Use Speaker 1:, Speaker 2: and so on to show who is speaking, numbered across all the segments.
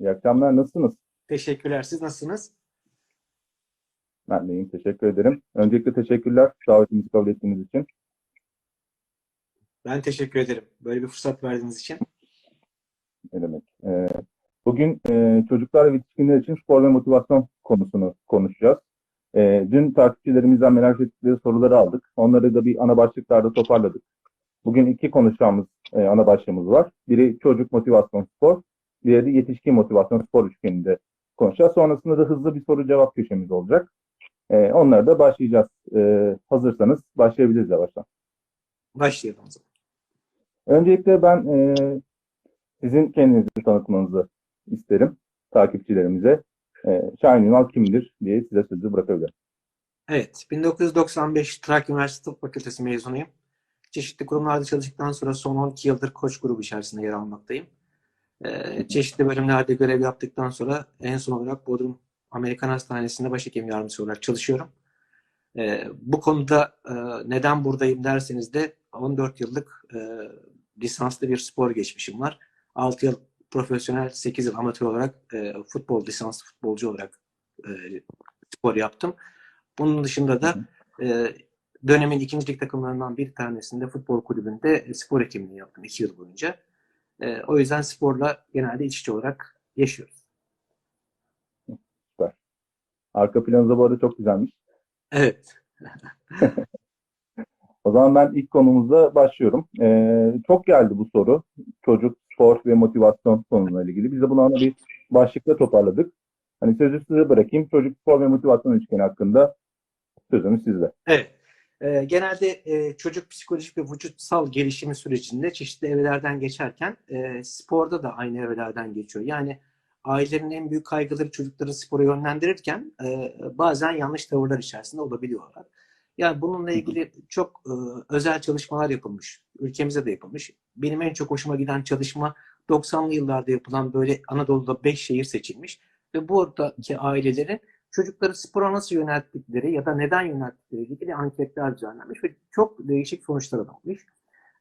Speaker 1: İyi akşamlar. Nasılsınız?
Speaker 2: Teşekkürler. Siz nasılsınız?
Speaker 1: Ben de iyiyim. Teşekkür ederim. Öncelikle teşekkürler davetimizi kabul ettiğiniz için.
Speaker 2: Ben teşekkür ederim. Böyle bir fırsat verdiğiniz için.
Speaker 1: Ne demek? Ee, bugün e, çocuklar ve yetişkinler için spor ve motivasyon konusunu konuşacağız. Ee, dün takipçilerimizden merak ettikleri soruları aldık. Onları da bir ana başlıklarda toparladık. Bugün iki konuşacağımız e, ana başlığımız var. Biri çocuk motivasyon spor, diğeri yetişkin motivasyon spor üçgeninde konuşacağız. Sonrasında da hızlı bir soru cevap köşemiz olacak. Ee, onlara da başlayacağız. Ee, hazırsanız başlayabiliriz yavaştan.
Speaker 2: Başlayalım o zaman.
Speaker 1: Öncelikle ben e, sizin kendinizi tanıtmanızı isterim takipçilerimize. E, Şahin Ünal kimdir diye size sözü bırakabilirim.
Speaker 2: Evet. 1995 Trakya Üniversitesi Tıp Fakültesi mezunuyum. Çeşitli kurumlarda çalıştıktan sonra son 12 yıldır koç grubu içerisinde yer almaktayım. Ee, çeşitli bölümlerde görev yaptıktan sonra en son olarak Bodrum Amerikan Hastanesi'nde başhekim yardımcısı olarak çalışıyorum. Ee, bu konuda e, neden buradayım derseniz de 14 yıllık e, lisanslı bir spor geçmişim var. 6 yıl profesyonel, 8 yıl amatör olarak e, futbol lisanslı futbolcu olarak e, spor yaptım. Bunun dışında da e, dönemin ikincilik takımlarından bir tanesinde futbol kulübünde e, spor hekimliği yaptım 2 yıl boyunca. E, o yüzden sporla genelde iç içe olarak yaşıyoruz.
Speaker 1: Arka planınız da bu arada çok güzelmiş.
Speaker 2: Evet.
Speaker 1: O zaman ben ilk konumuzda başlıyorum. E, çok geldi bu soru. Çocuk, spor ve motivasyon konuyla ilgili. Biz de bunu ana bir başlıkla toparladık. Hani sözü size bırakayım. Çocuk, spor ve motivasyon üçgeni hakkında sözümüz sizde.
Speaker 2: Evet. Ee, genelde e, çocuk psikolojik ve vücutsal gelişimi sürecinde çeşitli evrelerden geçerken e, sporda da aynı evrelerden geçiyor. Yani ailelerin en büyük kaygıları çocukları spora yönlendirirken e, bazen yanlış tavırlar içerisinde olabiliyorlar. Yani bununla ilgili çok e, özel çalışmalar yapılmış. Ülkemizde de yapılmış. Benim en çok hoşuma giden çalışma 90'lı yıllarda yapılan böyle Anadolu'da 5 şehir seçilmiş. Ve buradaki ailelerin çocukları spora nasıl yönelttikleri ya da neden yönelttikleri ilgili anketler düzenlenmiş ve çok değişik sonuçlar alınmış.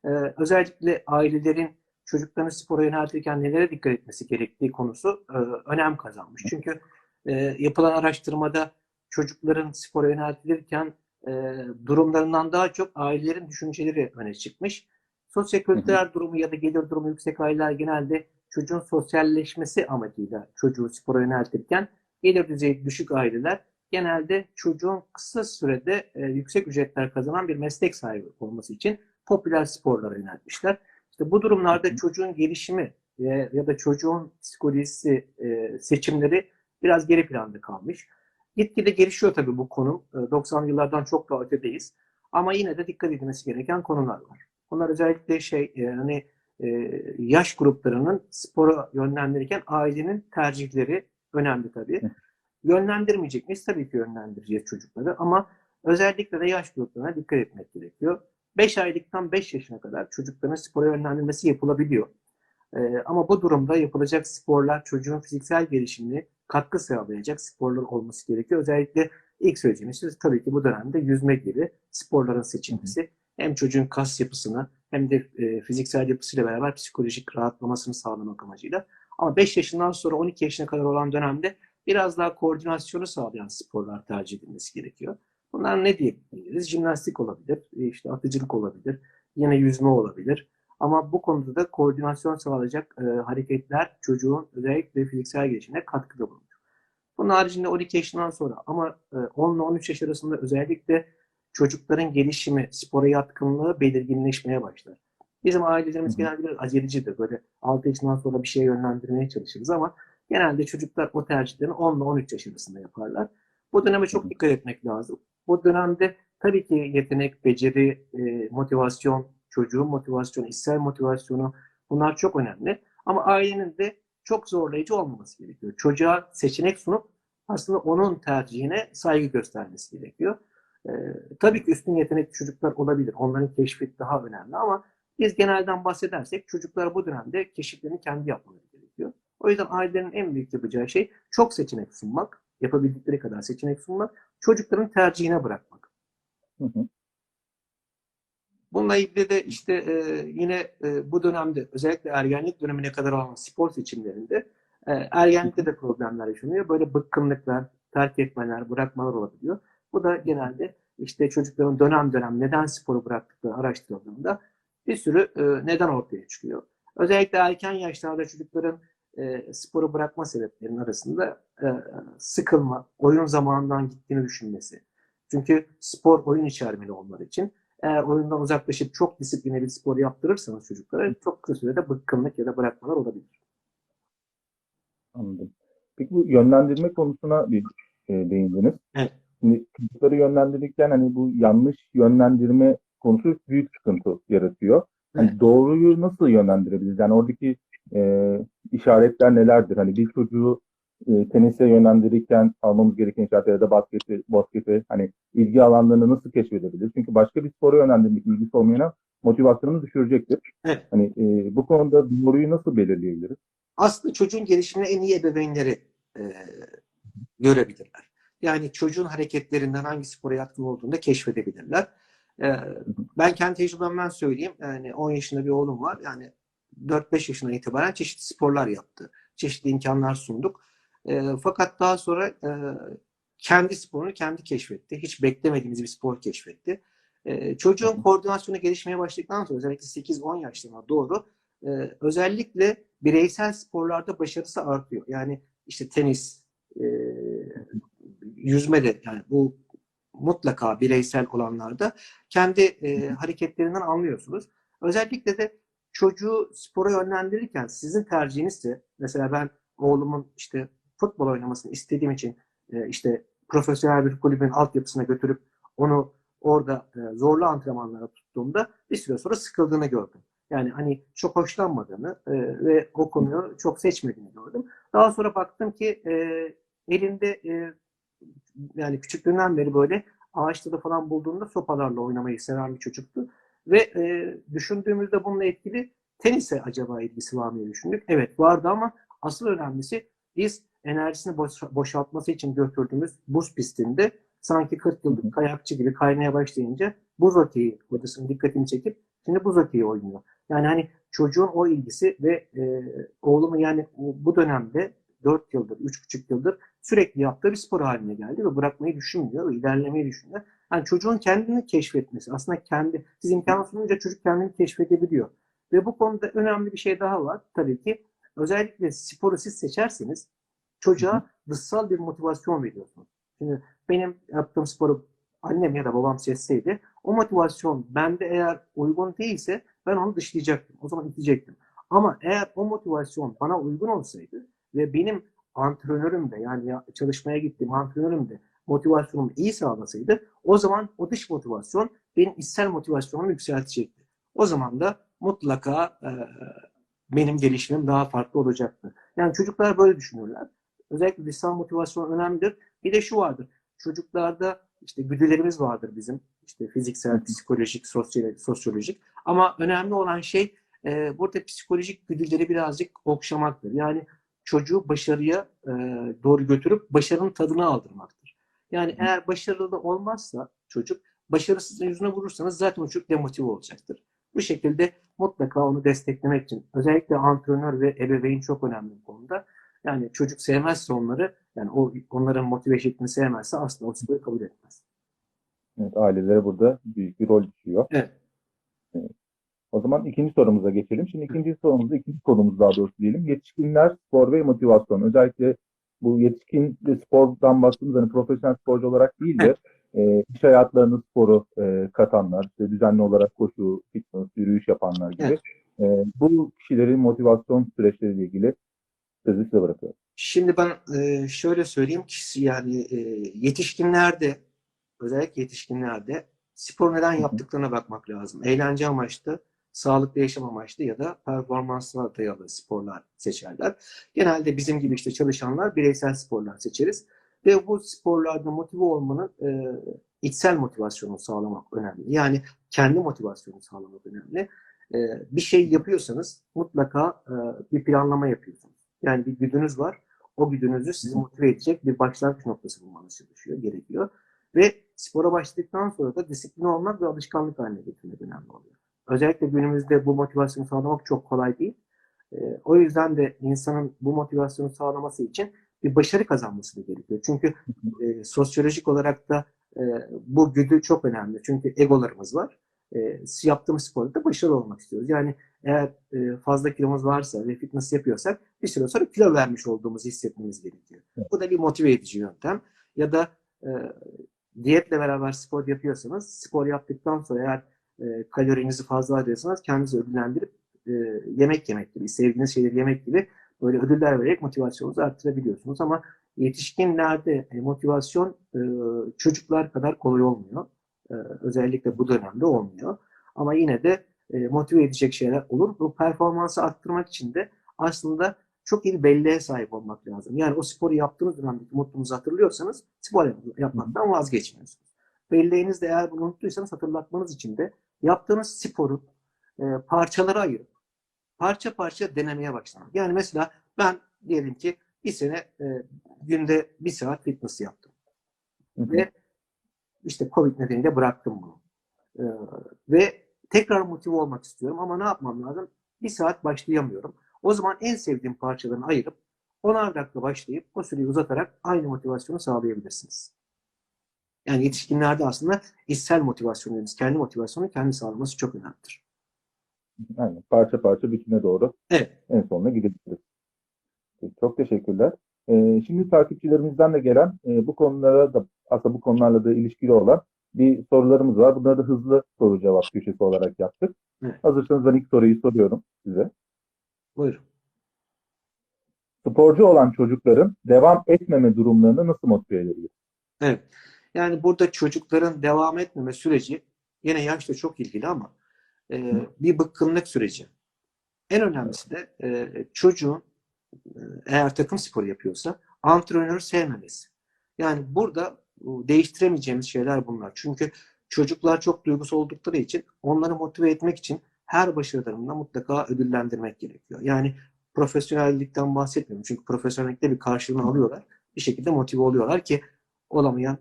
Speaker 2: Ee, özellikle ailelerin çocuklarını spora yöneltirken nelere dikkat etmesi gerektiği konusu e, önem kazanmış. Çünkü e, yapılan araştırmada çocukların spora yöneltilirken e, durumlarından daha çok ailelerin düşünceleri öne çıkmış. Sosyokültürel durumu ya da gelir durumu yüksek aileler genelde çocuğun sosyalleşmesi amacıyla çocuğu spora yöneltirken gelir düzeyi düşük aileler genelde çocuğun kısa sürede e, yüksek ücretler kazanan bir meslek sahibi olması için popüler sporlara yöneltmişler. İşte bu durumlarda
Speaker 1: Hı
Speaker 2: çocuğun gelişimi e, ya da çocuğun psikolojisi e, seçimleri biraz geri planda kalmış. Gitgide gelişiyor tabii bu konu. E, 90'lı yıllardan çok daha ötedeyiz. Ama yine de dikkat edilmesi gereken konular var. Bunlar özellikle şey e, hani e, yaş gruplarının spora yönlendirirken ailenin tercihleri önemli tabii. Yönlendirmeyecek miyiz? Tabii ki yönlendireceğiz çocukları ama özellikle de yaş gruplarına dikkat etmek gerekiyor. 5 aylıktan 5 yaşına kadar çocukların spora yönlendirmesi yapılabiliyor. Ee, ama bu durumda yapılacak sporlar çocuğun fiziksel gelişimine katkı sağlayacak sporlar olması gerekiyor. Özellikle ilk söyleyeceğimiz tabii ki bu dönemde yüzme gibi sporların seçilmesi hem çocuğun kas yapısını hem de e, fiziksel yapısıyla beraber psikolojik rahatlamasını sağlamak amacıyla. Ama 5 yaşından sonra 12 yaşına kadar olan dönemde biraz daha koordinasyonu sağlayan sporlar tercih edilmesi gerekiyor. Bunlar ne diyebiliriz? Jimnastik olabilir, e, işte atıcılık olabilir, yine yüzme olabilir. Ama bu konuda da koordinasyon sağlayacak e, hareketler çocuğun özellikle fiziksel gelişimine katkıda bulunur. Bunun haricinde 12 yaşından sonra ama e, 10 ile 13 yaş arasında özellikle çocukların gelişimi, spora yatkınlığı belirginleşmeye başlar. Bizim ailelerimiz genelde biraz acelecidir. Böyle 6 yaşından sonra bir şeye yönlendirmeye çalışırız ama genelde çocuklar o tercihlerini 10 ile 13 yaş arasında yaparlar. Bu döneme çok dikkat etmek lazım. Bu dönemde tabii ki yetenek, beceri, e, motivasyon, çocuğun motivasyonu, içsel motivasyonu bunlar çok önemli. Ama ailenin de çok zorlayıcı olmaması gerekiyor. Çocuğa seçenek sunup aslında onun tercihine saygı göstermesi gerekiyor. Ee, tabii ki üstün yetenekli çocuklar olabilir. Onların keşfi daha önemli ama biz genelden bahsedersek çocuklar bu dönemde keşiflerini kendi yapmaları gerekiyor. O yüzden ailelerin en büyük yapacağı şey çok seçenek sunmak, yapabildikleri kadar seçenek sunmak, çocukların tercihine bırakmak.
Speaker 1: Hı hı.
Speaker 2: Bununla ilgili de işte e, yine e, bu dönemde özellikle ergenlik dönemine kadar olan spor seçimlerinde E, ergenlikte de problemler yaşanıyor. Böyle bıkkınlıklar, terk etmeler, bırakmalar olabiliyor. Bu da genelde işte çocukların dönem dönem neden sporu bıraktıkları araştırıldığında bir sürü e, neden ortaya çıkıyor. Özellikle erken yaşlarda çocukların e, sporu bırakma sebeplerinin arasında e, sıkılma, oyun zamanından gittiğini düşünmesi. Çünkü spor oyun içermeli onlar için. Eğer oyundan uzaklaşıp çok disiplinli bir spor yaptırırsanız çocuklara çok kısa sürede bıkkınlık ya da bırakmalar olabilir.
Speaker 1: Anladım. Peki bu yönlendirme konusuna bir e, değindiniz.
Speaker 2: Evet.
Speaker 1: Şimdi çocukları yönlendirirken hani bu yanlış yönlendirme konusu büyük sıkıntı yaratıyor. Hani
Speaker 2: Evet.
Speaker 1: doğruyu nasıl yönlendirebiliriz? Yani oradaki e, işaretler nelerdir? Hani bir çocuğu e, tenise yönlendirirken almamız gereken işaretler ya da basketi, basketi hani ilgi alanlarını nasıl keşfedebiliriz? Çünkü başka bir spora yönlendirmek ilgisi olmayana motivasyonunu düşürecektir.
Speaker 2: Evet.
Speaker 1: Hani e, bu konuda doğruyu nasıl belirleyebiliriz?
Speaker 2: aslında çocuğun gelişimine en iyi ebeveynleri e, görebilirler. Yani çocuğun hareketlerinden hangi spora yatkın olduğunu da keşfedebilirler. E, ben kendi tecrübemden söyleyeyim. Yani 10 yaşında bir oğlum var. Yani 4-5 yaşından itibaren çeşitli sporlar yaptı. Çeşitli imkanlar sunduk. E, fakat daha sonra e, kendi sporunu kendi keşfetti. Hiç beklemediğimiz bir spor keşfetti. E, çocuğun koordinasyonu gelişmeye başladıktan sonra özellikle 8-10 yaşlarına doğru e, özellikle bireysel sporlarda başarısı artıyor. Yani işte tenis, e, yüzme de yani bu mutlaka bireysel olanlarda kendi e, hareketlerinden anlıyorsunuz. Özellikle de çocuğu spora yönlendirirken sizin tercihinizse mesela ben oğlumun işte futbol oynamasını istediğim için e, işte profesyonel bir kulübün altyapısına götürüp onu orada e, zorlu antrenmanlara tuttuğumda bir süre sonra sıkıldığını gördüm. Yani hani çok hoşlanmadığını e, ve o konuyu çok seçmediğini gördüm. Daha sonra baktım ki e, elinde e, yani küçüklüğünden beri böyle ağaçta da falan bulduğunda sopalarla oynamayı seven bir çocuktu. Ve e, düşündüğümüzde bununla etkili tenise acaba ilgisi var mı diye düşündük. Evet vardı ama asıl önemlisi biz enerjisini boş, boşaltması için götürdüğümüz buz pistinde sanki 40 yıllık kayakçı gibi kaymaya başlayınca buz hokeyi hocasının dikkatini çekip şimdi buz hokeyi oynuyor. Yani hani çocuğun o ilgisi ve e, oğlumu yani bu dönemde 4 yıldır, 3,5 yıldır sürekli yaptığı bir spor haline geldi ve bırakmayı düşünmüyor ve ilerlemeyi düşünüyor. Yani çocuğun kendini keşfetmesi, aslında kendi, siz imkan sununca çocuk kendini keşfedebiliyor. Ve bu konuda önemli bir şey daha var. Tabii ki özellikle sporu siz seçerseniz çocuğa dışsal bir motivasyon veriyorsunuz. Şimdi benim yaptığım sporu annem ya da babam seçseydi o motivasyon bende eğer uygun değilse ben onu dışlayacaktım. O zaman itecektim. Ama eğer o motivasyon bana uygun olsaydı ve benim antrenörüm de yani çalışmaya gittiğim antrenörüm de motivasyonumu iyi sağlasaydı o zaman o dış motivasyon benim içsel motivasyonumu yükseltecekti. O zaman da mutlaka e, benim gelişimim daha farklı olacaktı. Yani çocuklar böyle düşünürler. Özellikle dışsal motivasyon önemlidir. Bir de şu vardır. Çocuklarda işte güdülerimiz vardır bizim. İşte fiziksel, psikolojik, sosyal, sosyolojik. Ama önemli olan şey e, burada psikolojik güdüleri birazcık okşamaktır. Yani çocuğu başarıya e, doğru götürüp başarının tadını aldırmaktır. Yani eğer başarılı olmazsa çocuk başarısızın yüzüne vurursanız zaten o çocuk demotive olacaktır. Bu şekilde mutlaka onu desteklemek için özellikle antrenör ve ebeveyn çok önemli bu konuda. Yani çocuk sevmezse onları yani o onların motive şeklini sevmezse aslında o sporu kabul etmez.
Speaker 1: Evet, ailelere burada büyük bir rol düşüyor.
Speaker 2: Evet.
Speaker 1: Evet. O zaman ikinci sorumuza geçelim. Şimdi ikinci sorumuzda, ikinci konumuz daha doğrusu diyelim. Yetişkinler, spor ve motivasyon. Özellikle bu yetişkin spordan baktığımız hani profesyonel sporcu olarak değil de e, iş hayatlarını sporu e, katanlar, işte düzenli olarak koşu, fitness, yürüyüş yapanlar gibi. E, bu kişilerin motivasyon süreçleriyle ilgili sözü size bırakıyorum.
Speaker 2: Şimdi ben e, şöyle söyleyeyim ki yani e, yetişkinlerde özellikle yetişkinlerde spor neden yaptıklarına bakmak lazım. Eğlence amaçlı, sağlıklı yaşam amaçlı ya da performansına dayalı sporlar seçerler. Genelde bizim gibi işte çalışanlar bireysel sporlar seçeriz. Ve bu sporlarda motive olmanın e, içsel motivasyonu sağlamak önemli. Yani kendi motivasyonu sağlamak önemli. E, bir şey yapıyorsanız mutlaka e, bir planlama yapıyorsunuz. Yani bir güdünüz var. O güdünüzü sizi motive edecek bir başlangıç noktası bulmanız çalışıyor, gerekiyor. Ve spora başladıktan sonra da disiplin olmak ve alışkanlık haline getirmek önemli oluyor. Özellikle günümüzde bu motivasyonu sağlamak çok kolay değil. E, o yüzden de insanın bu motivasyonu sağlaması için bir başarı kazanması da gerekiyor. Çünkü e, sosyolojik olarak da e, bu güdü çok önemli. Çünkü egolarımız var. E, yaptığımız sporda başarılı olmak istiyoruz. Yani eğer e, fazla kilomuz varsa ve fitness yapıyorsak bir süre sonra kilo vermiş olduğumuzu hissetmemiz gerekiyor. Bu da bir motive edici yöntem. Ya da e, diyetle beraber spor yapıyorsanız spor yaptıktan sonra eğer e, kalorinizi fazla harcıyorsanız kendinizi ödüllendirip e, yemek yemek gibi, sevdiğiniz şeyleri yemek gibi böyle ödüller vererek motivasyonunuzu arttırabiliyorsunuz. Ama yetişkinlerde e, motivasyon e, çocuklar kadar kolay olmuyor. E, özellikle bu dönemde olmuyor. Ama yine de e, motive edecek şeyler olur. Bu performansı arttırmak için de aslında çok iyi bir belleğe sahip olmak lazım. Yani o sporu yaptığınız dönemdeki mutluluğunuzu hatırlıyorsanız spor yap- yapmaktan vazgeçmiyorsunuz. Belleğinizde eğer bunu unuttuysanız hatırlatmanız için de yaptığınız sporu e, parçalara ayırıp parça parça denemeye başlamak. Yani mesela ben diyelim ki bir sene e, günde bir saat fitness yaptım.
Speaker 1: Hı hı.
Speaker 2: Ve işte Covid nedeniyle bıraktım bunu. E, ve tekrar motive olmak istiyorum ama ne yapmam lazım? Bir saat başlayamıyorum. O zaman en sevdiğim parçalarını ayırıp 10'ar dakika başlayıp o süreyi uzatarak aynı motivasyonu sağlayabilirsiniz. Yani yetişkinlerde aslında içsel motivasyon dediğimiz kendi motivasyonu kendi sağlaması çok önemlidir.
Speaker 1: Aynen. Parça parça bütüne doğru
Speaker 2: Evet.
Speaker 1: en sonuna gidebiliriz. Çok teşekkürler. Ee, şimdi takipçilerimizden de gelen e, bu konulara da aslında bu konularla da ilişkili olan bir sorularımız var. Bunları da hızlı soru cevap köşesi olarak yaptık.
Speaker 2: Evet.
Speaker 1: Hazırsanız ben ilk soruyu soruyorum size.
Speaker 2: Buyurun.
Speaker 1: Sporcu olan çocukların devam etmeme durumlarını nasıl motive edebiliriz?
Speaker 2: Evet. Yani burada çocukların devam etmeme süreci yine yaşla çok ilgili ama e, bir bıkkınlık süreci. En önemlisi de e, çocuğun e, eğer takım sporu yapıyorsa antrenörü sevmemesi. Yani burada değiştiremeyeceğimiz şeyler bunlar. Çünkü çocuklar çok duygusal oldukları için onları motive etmek için her başarılarında mutlaka ödüllendirmek gerekiyor. Yani profesyonellikten bahsetmiyorum. Çünkü profesyonellikte bir karşılığını alıyorlar. Bir şekilde motive oluyorlar ki olamayan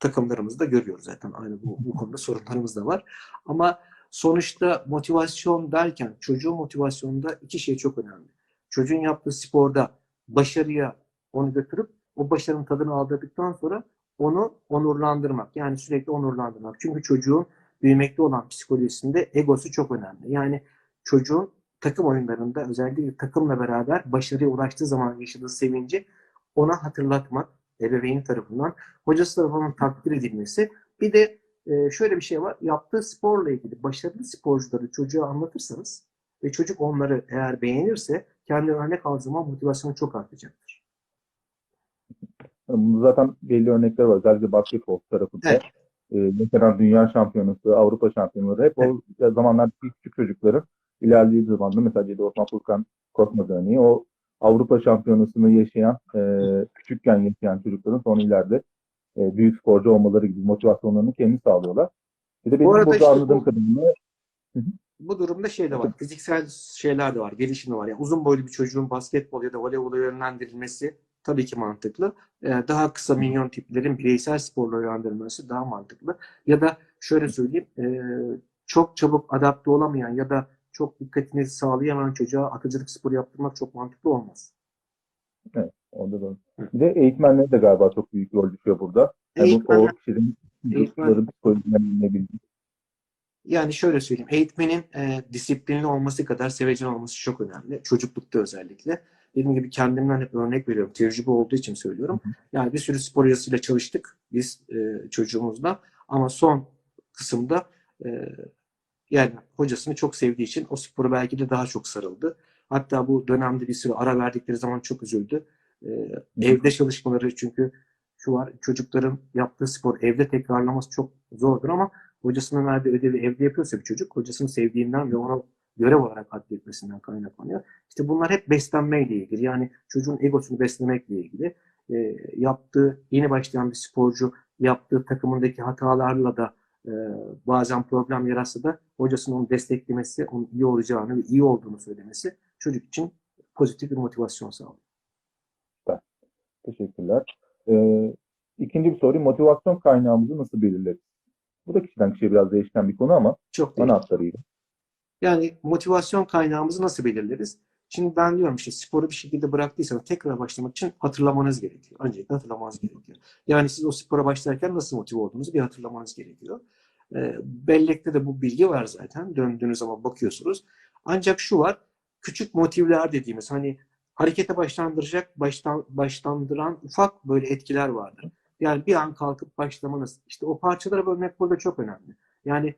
Speaker 2: takımlarımızı da görüyoruz zaten. Aynı bu, bu konuda sorunlarımız da var. Ama sonuçta motivasyon derken çocuğun motivasyonunda iki şey çok önemli. Çocuğun yaptığı sporda başarıya onu götürüp o başarının tadını aldırdıktan sonra onu onurlandırmak. Yani sürekli onurlandırmak. Çünkü çocuğun büyümekte olan psikolojisinde egosu çok önemli. Yani çocuğun takım oyunlarında özellikle takımla beraber başarıya ulaştığı zaman yaşadığı sevinci ona hatırlatmak ebeveyn tarafından, hocası tarafından takdir edilmesi. Bir de e, şöyle bir şey var. Yaptığı sporla ilgili başarılı sporcuları çocuğa anlatırsanız ve çocuk onları eğer beğenirse kendi örnek aldığı zaman motivasyonu çok artacaktır.
Speaker 1: Zaten belli örnekler var. Özellikle basketbol tarafında.
Speaker 2: Evet.
Speaker 1: Ee, mesela dünya şampiyonası, Avrupa şampiyonları hep o zamanlardaki küçük çocukların ilerlediği zamanda mesela Cedi Osman Furkan Korkmaz örneği o Avrupa şampiyonasını yaşayan, e, küçükken yaşayan çocukların sonra ileride e, büyük sporcu olmaları gibi motivasyonlarını kendi sağlıyorlar. Bir de benim
Speaker 2: arada
Speaker 1: burada
Speaker 2: işte
Speaker 1: anladığım
Speaker 2: bu-
Speaker 1: kadarıyla
Speaker 2: Bu durumda şey de var. Fiziksel şeyler de var. Gelişim de var. Yani uzun boylu bir çocuğun basketbol ya da voleybola yönlendirilmesi tabii ki mantıklı. Ee, daha kısa minyon tiplerin bireysel sporla yönlendirilmesi daha mantıklı. Ya da şöyle söyleyeyim. e, çok çabuk adapte olamayan ya da çok dikkatini sağlayamayan çocuğa atıcılık sporu yaptırmak çok mantıklı olmaz.
Speaker 1: orada da. De eğitmenlere de galiba çok büyük rol düşüyor burada. Yani bu, o kişinin
Speaker 2: Eğitmen-
Speaker 1: bildiği.
Speaker 2: Yani şöyle söyleyeyim, eğitmenin e, disiplinli olması kadar sevecen olması çok önemli. Çocuklukta özellikle. Dediğim gibi kendimden hep örnek veriyorum. Tecrübe olduğu için söylüyorum. Yani bir sürü spor yazısıyla çalıştık biz e, çocuğumuzla. Ama son kısımda e, yani hocasını çok sevdiği için o sporu belki de daha çok sarıldı. Hatta bu dönemde bir süre ara verdikleri zaman çok üzüldü. E, evde çalışmaları çünkü şu var çocukların yaptığı spor evde tekrarlaması çok zordur ama hocasının verdiği ödevi evde yapıyorsa bir çocuk hocasını sevdiğinden ve ona görev olarak adletmesinden kaynaklanıyor. İşte bunlar hep beslenmeyle ilgili. Yani çocuğun egosunu beslemekle ilgili. E, yaptığı, yeni başlayan bir sporcu yaptığı takımındaki hatalarla da e, bazen problem yaratsa da hocasının onu desteklemesi, onun iyi olacağını ve iyi olduğunu söylemesi çocuk için pozitif bir motivasyon sağlıyor.
Speaker 1: Teşekkürler. Ee, ikinci bir soru, motivasyon kaynağımızı nasıl belirleriz? Bu da kişiden kişiye biraz değişken bir konu ama
Speaker 2: Çok
Speaker 1: bana aktarayım.
Speaker 2: Yani motivasyon kaynağımızı nasıl belirleriz? Şimdi ben diyorum işte sporu bir şekilde bıraktıysanız tekrar başlamak için hatırlamanız gerekiyor. Öncelikle hatırlamanız gerekiyor. Yani siz o spora başlarken nasıl motive olduğunuzu bir hatırlamanız gerekiyor. E, bellekte de bu bilgi var zaten. Döndüğünüz zaman bakıyorsunuz. Ancak şu var. Küçük motivler dediğimiz hani harekete başlandıracak, baştan, başlandıran ufak böyle etkiler vardır. Yani bir an kalkıp başlamanız. İşte o parçalara bölmek burada çok önemli. Yani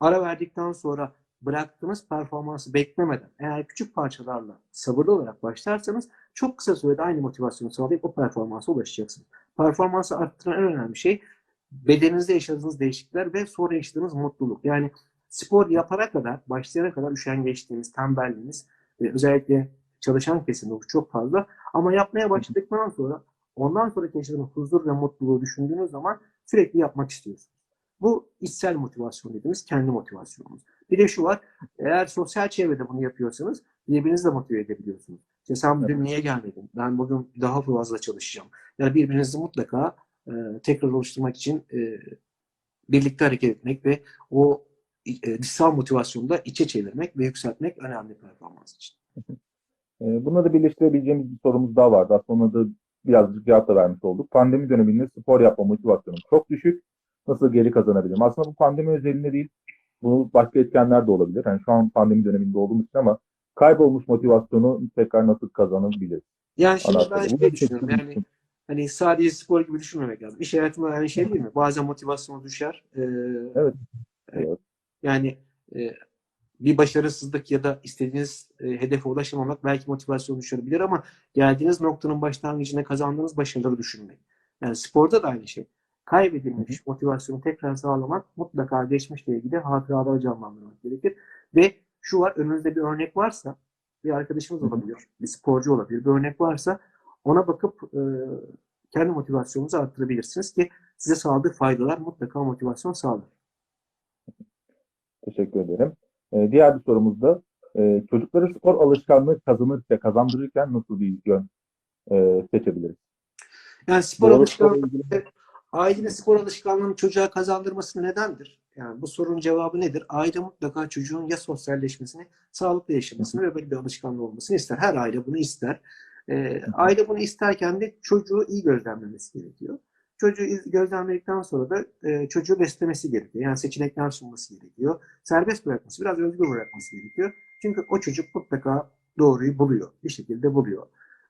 Speaker 2: ara verdikten sonra bıraktığınız performansı beklemeden eğer küçük parçalarla sabırlı olarak başlarsanız çok kısa sürede aynı motivasyonu sağlayıp o performansa ulaşacaksınız. Performansı arttıran en önemli şey bedeninizde yaşadığınız değişiklikler ve sonra yaşadığınız mutluluk. Yani spor yapana kadar, başlayana kadar üşengeçliğiniz, tembelliğiniz ve özellikle çalışan kesimde bu çok fazla. Ama yapmaya başladıktan sonra ondan sonraki yaşadığınız huzur ve mutluluğu düşündüğünüz zaman sürekli yapmak istiyorsunuz. Bu içsel motivasyon dediğimiz kendi motivasyonumuz. Bir de şu var, eğer sosyal çevrede bunu yapıyorsanız birbirinizi de motive edebiliyorsunuz. İşte sen bugün niye gelmedin? Ben bugün daha fazla çalışacağım. Yani birbirinizi mutlaka e, tekrar oluşturmak için e, birlikte hareket etmek ve o e, dışsal motivasyonu da içe çevirmek ve yükseltmek önemli performans için.
Speaker 1: E, Bununla da birleştirebileceğimiz bir sorumuz daha vardı. Aslında ona da birazcık cevap da vermiş olduk. Pandemi döneminde spor yapma motivasyonum çok düşük. Nasıl geri kazanabilirim? Aslında bu pandemi özelinde değil. Bu başka etkenler de olabilir. Yani şu an pandemi döneminde olduğumuz için ama kaybolmuş motivasyonu tekrar nasıl kazanabiliriz?
Speaker 2: Yani şimdi
Speaker 1: Alakalı.
Speaker 2: ben şey düşünüyorum. Yani hani sadece spor gibi düşünmemek lazım. İş hayatında aynı şey değil mi? Bazen motivasyonu düşer. Ee,
Speaker 1: Evet. Evet.
Speaker 2: Yani e, bir başarısızlık ya da istediğiniz e, hedefe ulaşamamak belki motivasyonu düşürebilir ama geldiğiniz noktanın başlangıcında kazandığınız başarıları düşünmek. Yani sporda da aynı şey. Kaybedilmiş motivasyonu tekrar sağlamak mutlaka geçmişle ilgili hatıraları canlandırmak gerekir. Ve şu var önünüzde bir örnek varsa bir arkadaşımız
Speaker 1: Hı hı.
Speaker 2: olabilir, bir sporcu olabilir, bir örnek varsa ona bakıp e, kendi motivasyonunuzu arttırabilirsiniz ki size sağladığı faydalar mutlaka motivasyon sağlar.
Speaker 1: Teşekkür ederim. E, diğer bir sorumuz da e, çocukları spor alışkanlığı kazanırken, kazandırırken nasıl bir yön e, seçebiliriz?
Speaker 2: Yani spor
Speaker 1: Doğru
Speaker 2: alışkanlığı Ailenin spor alışkanlığını çocuğa kazandırması nedendir? Yani bu sorunun cevabı nedir? Aile mutlaka çocuğun ya sosyalleşmesini, sağlıklı yaşamasını ve böyle bir alışkanlığı olmasını ister. Her aile bunu ister. Ee, aile bunu isterken de çocuğu iyi gözlemlemesi gerekiyor. Çocuğu gözlemledikten sonra da e, çocuğu beslemesi gerekiyor. Yani seçenekler sunması gerekiyor. Serbest bırakması, biraz özgür bırakması gerekiyor. Çünkü o çocuk mutlaka doğruyu buluyor. Bir şekilde buluyor.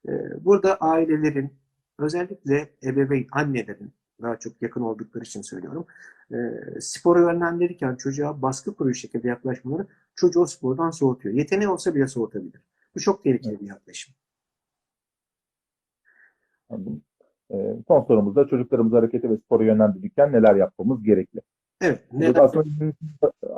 Speaker 2: Ee, burada ailelerin, özellikle ebeveyn, annelerin, daha çok yakın oldukları için söylüyorum. E, spora yönlendirirken çocuğa baskı kurucu şekilde yaklaşmaları çocuğu o spordan soğutuyor. Yeteneği olsa bile soğutabilir. Bu çok tehlikeli bir yaklaşım.
Speaker 1: Anladım. E, son sorumuzda çocuklarımızı harekete ve spora yönlendirirken neler yapmamız gerekli?
Speaker 2: Evet. Neden?
Speaker 1: aslında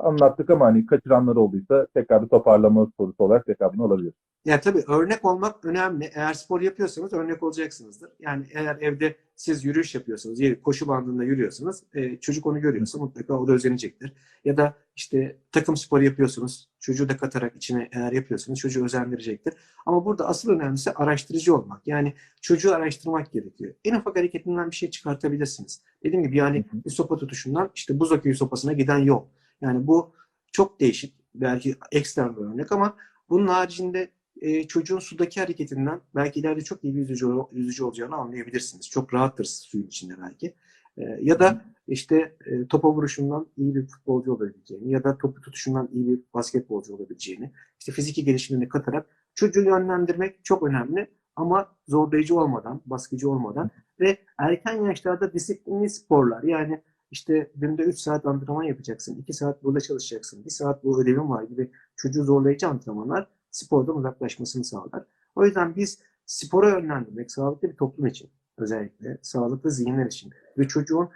Speaker 1: anlattık ama hani kaçıranlar olduysa tekrar bir toparlama sorusu olarak tekrar bunu alabiliriz.
Speaker 2: Ya tabii örnek olmak önemli. Eğer spor yapıyorsanız örnek olacaksınızdır. Yani eğer evde siz yürüyüş yapıyorsunuz, yeri koşu bandında yürüyorsunuz, e, çocuk onu görüyorsa mutlaka o da özenecektir. Ya da işte takım sporu yapıyorsunuz, çocuğu da katarak içine eğer yapıyorsunuz, çocuğu özendirecektir. Ama burada asıl önemlisi araştırıcı olmak. Yani çocuğu araştırmak gerekiyor. En ufak hareketinden bir şey çıkartabilirsiniz. Dediğim gibi yani bir sopa tutuşundan işte buz hokeyi sopasına giden yol. Yani bu çok değişik. Belki ekstrem bir örnek ama bunun haricinde e, çocuğun sudaki hareketinden belki ileride çok iyi bir yüzücü, yüzücü olacağını anlayabilirsiniz. Çok rahattır suyun içinde belki. E, ya da işte e, topa vuruşundan iyi bir futbolcu olabileceğini ya da topu tutuşundan iyi bir basketbolcu olabileceğini işte fiziki gelişimini katarak çocuğu yönlendirmek çok önemli ama zorlayıcı olmadan, baskıcı olmadan ve erken yaşlarda disiplinli sporlar yani işte günde 3 saat antrenman yapacaksın, 2 saat burada çalışacaksın, 1 saat bu ödevin var gibi çocuğu zorlayıcı antrenmanlar spordan uzaklaşmasını sağlar. O yüzden biz spora yönlendirmek sağlıklı bir toplum için özellikle sağlıklı zihinler için ve çocuğun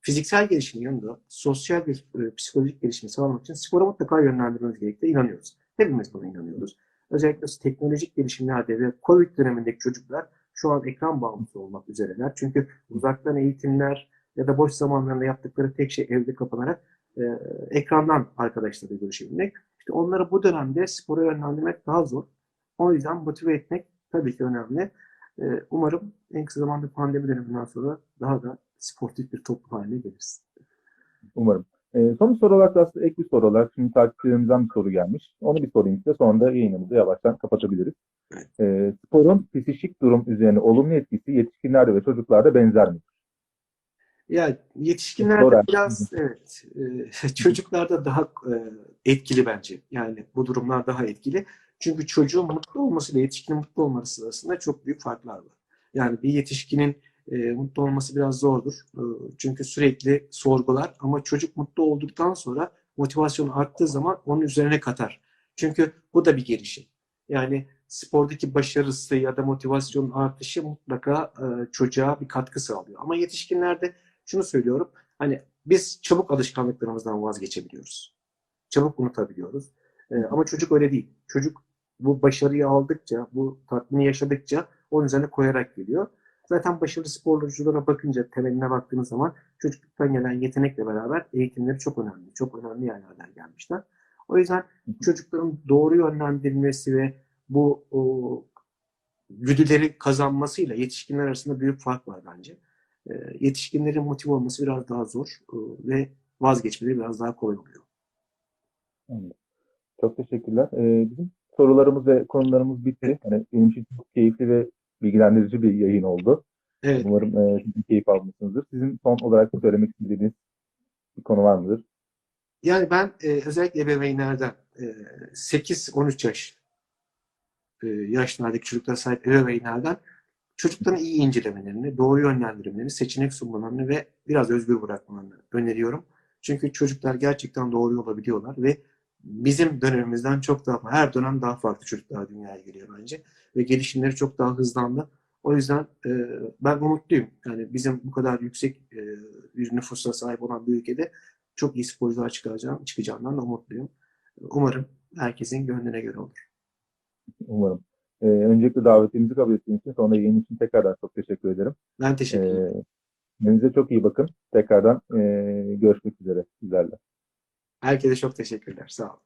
Speaker 2: fiziksel gelişimin yanında sosyal bir e, psikolojik gelişimi sağlamak için spora mutlaka yönlendirmemiz gerektiğine inanıyoruz. Hepimiz buna inanıyoruz. Özellikle teknolojik gelişimlerde ve COVID dönemindeki çocuklar şu an ekran bağımlısı olmak üzereler. Çünkü uzaktan eğitimler ya da boş zamanlarında yaptıkları tek şey evde kapanarak e, ekrandan arkadaşlarla görüşebilmek. İşte onları bu dönemde spora yönlendirmek daha zor. O yüzden motive etmek tabii ki önemli. E, umarım en kısa zamanda pandemi döneminden sonra daha da sportif bir toplum haline geliriz.
Speaker 1: Umarım. E, son bir soru olarak da aslında ek bir soru olarak şimdi takipçilerimizden bir soru gelmiş. Onu bir sorayım size sonra da yayınımızı yavaştan kapatabiliriz.
Speaker 2: Evet.
Speaker 1: E, sporun psikik durum üzerine olumlu etkisi yetişkinlerde ve çocuklarda benzer mi?
Speaker 2: Ya yetişkinlerde
Speaker 1: Doğru.
Speaker 2: biraz evet e, çocuklarda daha e, etkili bence. Yani bu durumlar daha etkili. Çünkü çocuğun mutlu olmasıyla yetişkinin mutlu olması arasında çok büyük farklar var. Yani bir yetişkinin e, mutlu olması biraz zordur. E, çünkü sürekli sorgular ama çocuk mutlu olduktan sonra motivasyon arttığı zaman onun üzerine katar. Çünkü bu da bir gelişim. Yani spordaki başarısı ya da motivasyonun artışı mutlaka e, çocuğa bir katkı sağlıyor. Ama yetişkinlerde şunu söylüyorum. Hani biz çabuk alışkanlıklarımızdan vazgeçebiliyoruz. Çabuk unutabiliyoruz. Ee, ama çocuk öyle değil. Çocuk bu başarıyı aldıkça, bu tatmini yaşadıkça onun üzerine koyarak geliyor. Zaten başarılı sporculara bakınca, temeline baktığınız zaman çocukluktan gelen yetenekle beraber eğitimleri çok önemli. Çok önemli yerlerden gelmişler. O yüzden çocukların doğru yönlendirilmesi ve bu o, güdüleri kazanmasıyla yetişkinler arasında büyük fark var bence. E, yetişkinlerin motive olması biraz daha zor e, ve vazgeçmeleri biraz daha kolay oluyor.
Speaker 1: Çok teşekkürler. Ee, bizim sorularımız ve konularımız bitti. Yani benim için çok keyifli ve bilgilendirici bir yayın oldu.
Speaker 2: Evet.
Speaker 1: Umarım e, siz de keyif almışsınızdır. Sizin son olarak söylemek istediğiniz bir konu var mıdır?
Speaker 2: Yani ben e, özellikle ebeveynlerden e, 8-13 yaş e, yaşlardaki çocuklara sahip ebeveynlerden çocukların iyi incelemelerini, doğru yönlendirmelerini, seçenek sunmalarını ve biraz özgür bırakmalarını öneriyorum. Çünkü çocuklar gerçekten doğru yola biliyorlar ve bizim dönemimizden çok daha her dönem daha farklı çocuklar dünyaya geliyor bence ve gelişimleri çok daha hızlandı. O yüzden e, ben umutluyum. Yani bizim bu kadar yüksek e, bir nüfusa sahip olan bir ülkede çok iyi sporcular çıkacağım, çıkacağından da umutluyum. Umarım herkesin gönlüne göre olur.
Speaker 1: Umarım. Ee, öncelikle davetimizi kabul ettiğiniz için sonra yayın için tekrardan çok teşekkür ederim.
Speaker 2: Ben teşekkür ederim.
Speaker 1: Ee, kendinize çok iyi bakın. Tekrardan e, görüşmek üzere sizlerle.
Speaker 2: Herkese çok teşekkürler. Sağ olun.